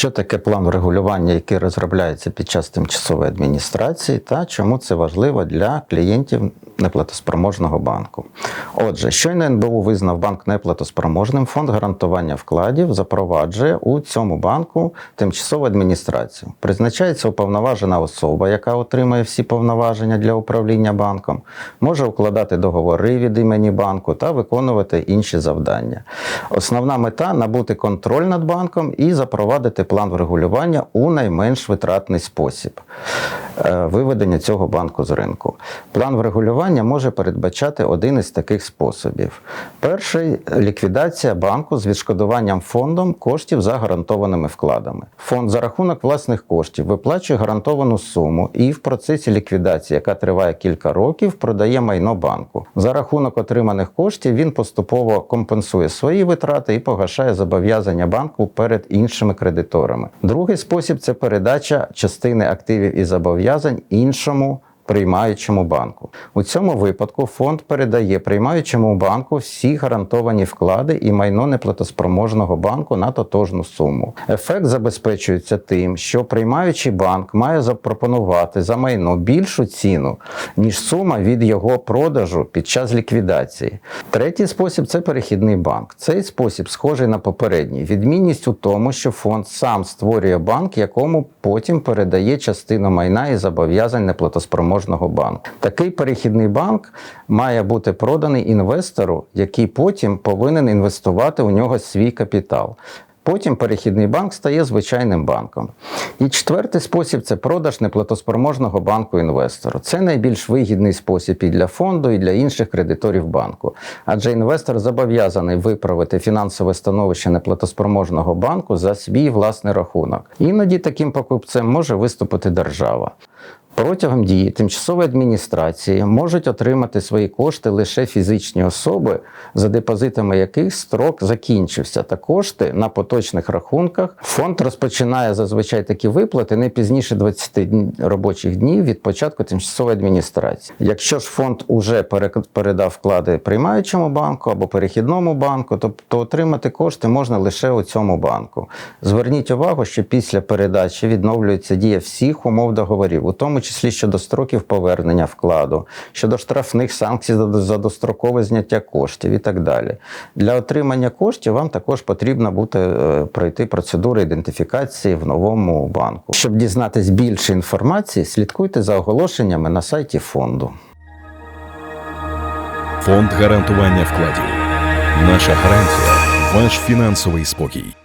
Що таке план врегулювання, який розробляється під час тимчасової адміністрації, та чому це важливо для клієнтів неплатоспроможного банку? Отже, щойно НБУ визнав банк неплатоспроможним, фонд гарантування вкладів запроваджує у цьому банку тимчасову адміністрацію. Призначається уповноважена особа, яка отримує всі повноваження для управління банком, може укладати договори від імені банку та виконувати інші завдання. Основна мета набути контроль над банком і запровадити план врегулювання у найменш витратний спосіб виведення цього банку з ринку. План врегулювання може передбачати один із таких способів: перший ліквідація банку з відшкодуванням фондом коштів за гарантованими вкладами. Фонд за рахунок власних коштів виплачує гарантовану суму і в процесі ліквідації, яка триває кілька років, продає майно банку. За рахунок отриманих коштів він поступово компенсує свої витрати і погашає зобов'язання банку перед іншими кредиторами. Другий спосіб це передача частини активів і зобов'язань іншому. Приймаючому банку у цьому випадку фонд передає приймаючому банку всі гарантовані вклади і майно неплатоспроможного банку на тотожну суму. Ефект забезпечується тим, що приймаючий банк має запропонувати за майно більшу ціну, ніж сума від його продажу під час ліквідації. Третій спосіб це перехідний банк. Цей спосіб схожий на попередній. Відмінність у тому, що фонд сам створює банк, якому потім передає частину майна і зобов'язань неплатоспроможного банку. Такий перехідний банк має бути проданий інвестору, який потім повинен інвестувати у нього свій капітал. Потім перехідний банк стає звичайним банком. І четвертий спосіб це продаж неплатоспроможного банку інвестору. Це найбільш вигідний спосіб і для фонду, і для інших кредиторів банку. Адже інвестор зобов'язаний виправити фінансове становище неплатоспроможного банку за свій власний рахунок. Іноді таким покупцем може виступити держава. Протягом дії тимчасової адміністрації можуть отримати свої кошти лише фізичні особи, за депозитами яких строк закінчився, та кошти на поточних рахунках. Фонд розпочинає зазвичай такі виплати не пізніше 20 дн- робочих днів від початку тимчасової адміністрації. Якщо ж фонд уже передав вклади приймаючому банку або перехідному банку, то, то отримати кошти можна лише у цьому банку. Зверніть увагу, що після передачі відновлюється дія всіх умов договорів, у тому числі щодо строків повернення вкладу, щодо штрафних санкцій за, дострокове зняття коштів і так далі. Для отримання коштів вам також потрібно буде пройти процедуру ідентифікації в новому банку. Щоб дізнатись більше інформації, слідкуйте за оголошеннями на сайті фонду. Фонд гарантування вкладів. Наша гарантія ваш фінансовий спокій.